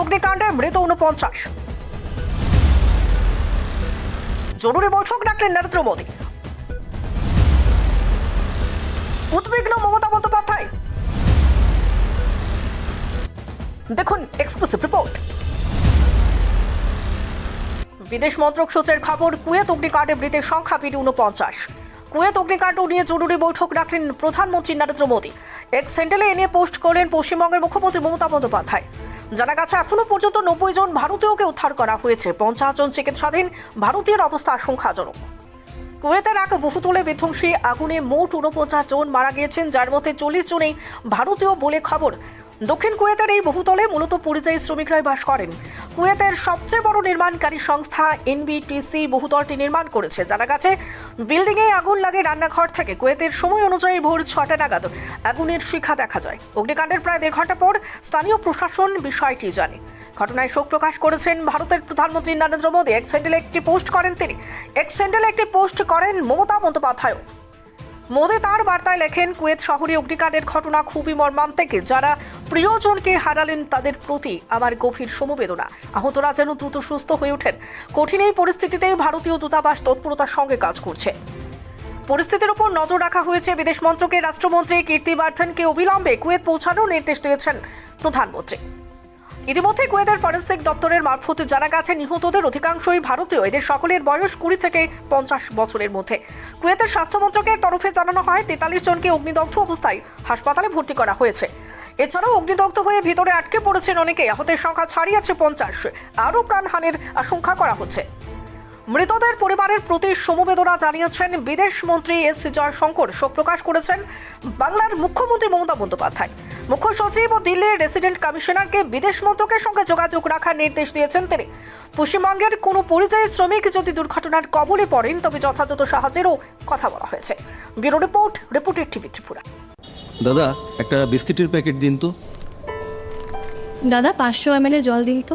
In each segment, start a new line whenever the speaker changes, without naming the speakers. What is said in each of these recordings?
অগ্নিকাণ্ডে মৃত উনপঞ্চাশ জরুরি বৈঠক ডাকলেন নরেন্দ্র মোদী। উদ্বিগ্ন মমতা বন্দ্যোপাধ্যায়। দেখুন এক্সক্লুসিভ রিপোর্ট বিদেশ মন্ত্রক সূত্রের খবর, কুয়েত অগ্নিকাণ্ডে মৃতের সংখ্যা বেড়ে উনপঞ্চাশ কুয়েত অগ্নিকাণ্ড নিয়ে জরুরি বৈঠক ডাকলেন প্রধানমন্ত্রী নরেন্দ্র মোদী। এক স্যান্ডেলে এ নিয়ে পোস্ট করলেন পশ্চিমবঙ্গের মুখ্যমন্ত্রী মমতা বন্দ্যোপাধ্যায়। জানা গেছে, এখনও পর্যন্ত নব্বই জন ভারতীয়কে উদ্ধার করা হয়েছে। পঞ্চাশ জন চিকিৎসাধীন ভারতীয়ের অবস্থা আশঙ্কাজনক। কুয়েতের এক বহুতলে বিধ্বংসী আগুনে মোট উনপঞ্চাশ জন মারা গিয়েছেন, যার মধ্যে চল্লিশ জনেই ভারতীয় বলে খবর। দক্ষিণ কুয়েতের এই বহুতলে মূলত পরিযায়ী শ্রমিকরাই বাস করেন। কুয়েতের সবচেয়ে বড় নির্মাণকারী সংস্থা এনবিটিসি বহুতলটি নির্মাণ করেছে। জানা গেছে, বিল্ডিংয়ে আগুন লাগে রান্নাঘর থেকে। কুয়েতের সময় অনুযায়ী ভোর ছটা নাগাদ আগুনের শিখা দেখা যায়। অগ্নিকাণ্ডের প্রায় দেড় ঘণ্টা পর স্থানীয় প্রশাসন বিষয়টি জানে। ঘটনায় শোক প্রকাশ করেছেন ভারতের প্রধানমন্ত্রী নরেন্দ্র মোদী। এক একটি পোস্ট করেন তিনি। এক একটি পোস্ট করেন মমতা বন্দ্যোপাধ্যায় মোদী তার বার্তায় লেখেন, কুয়েত শহরে অগ্নিকাণ্ডের ঘটনা খুবই মর্মান্তিক। যারা প্রিয়জনকে হারালেন, তাদের প্রতি আমার গভীর সমবেদনা। আহতরা যেন দ্রুত সুস্থ হয়ে ওঠেন। কঠিন এই পরিস্থিতিতে ভারতীয় দূতাবাস তৎপরতার সঙ্গে কাজ করছে। পরিস্থিতির উপর নজর রাখা হয়েছে বিদেশ মন্ত্রকের রাষ্ট্রমন্ত্রী কীর্তিবর্ধনকে অবিলম্বে কুয়েত পৌঁছানোর নির্দেশ দিয়েছেন প্রধানমন্ত্রী। ইতিমধ্যে কুয়েদের ফরেন্সিক দপ্তরের মারফত জানা গেছে, নিহতদের অধিকাংশই ভারতীয়। এদের সকলের বয়স কুড়ি থেকে পঞ্চাশ বছরের মধ্যে। কুয়েতের স্বাস্থ্য মন্ত্রকের তরফে জানানো হয়, তেতাল্লিশ জনকে অগ্নিদগ্ধ অবস্থায় হাসপাতালে ভর্তি করা হয়েছে। এছাড়াও অগ্নিদগ্ধ হয়ে ভিতরে আটকে পড়েছেন অনেকে, আহতের সংখ্যা ছাড়িয়েছে পঞ্চাশ। আরও প্রাণহানির আশঙ্কা করা হচ্ছে। মৃতদের পরিবারের প্রতি সমবেদনা জানিয়েছেন বিদেশ মন্ত্রী এস জয়শঙ্কর। শোক প্রকাশ করেছেন বাংলার মুখ্যমন্ত্রী মমতা বন্দ্যোপাধ্যায়। মুখ্য সচিব ও দিল্লির রেসিডেন্ট কমিশনারকে বিদেশ মন্ত্রকের সঙ্গে যোগাযোগ রাখার নির্দেশ দিয়েছেন তিনি। পশ্চিমবঙ্গের কোনো পরিযায়ী শ্রমিক যদি দুর্ঘটনার কবলে পড়েন তবে যথাযথ সাহায্যেরও কথা বলা হয়েছে। ব্যুরো রিপোর্ট রিপোর্টের টিভি ত্রিপুরা।
দাদা একটা বিস্কিটের প্যাকেট দিন তো।
দাদা পাঁচশো এম জল দিন তো।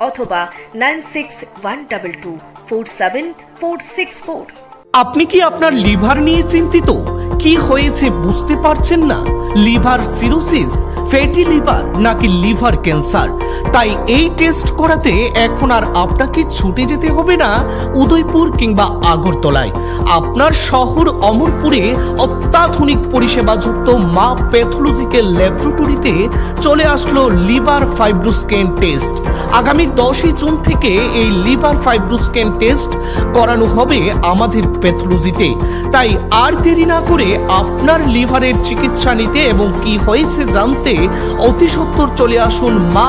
অথবা nine six one double two four seven four six four.
আপনি কি আপনার লিভার নিয়ে চিন্তিত? কি হয়েছে বুঝতে পারছেন না? লিভার সিরোসিস, ফ্যাটি লিভার নাকি লিভার ক্যান্সার? তাই এই টেস্ট করাতে এখন আর আপনাকে ছুটে যেতে হবে না উদয়পুর কিংবা আগরতলায়। আপনার শহর অমরপুরে অত্যাধুনিক পরিষেবাযুক্ত মা প্যাথোলজিক্যাল ল্যাবরেটরিতে চলে আসলো লিভার ফাইব্রোস্ক্যান টেস্ট আগামী দশই জুন থেকে এই লিভার ফাইব্রোস্ক্যান টেস্ট করানো হবে আমাদের প্যাথোলজিতে। তাই আর দেরি না করে আপনার লিভারের চিকিৎসা নিতে এবং কি হয়েছে জানতে অতি সত্বর চলে আসুন মা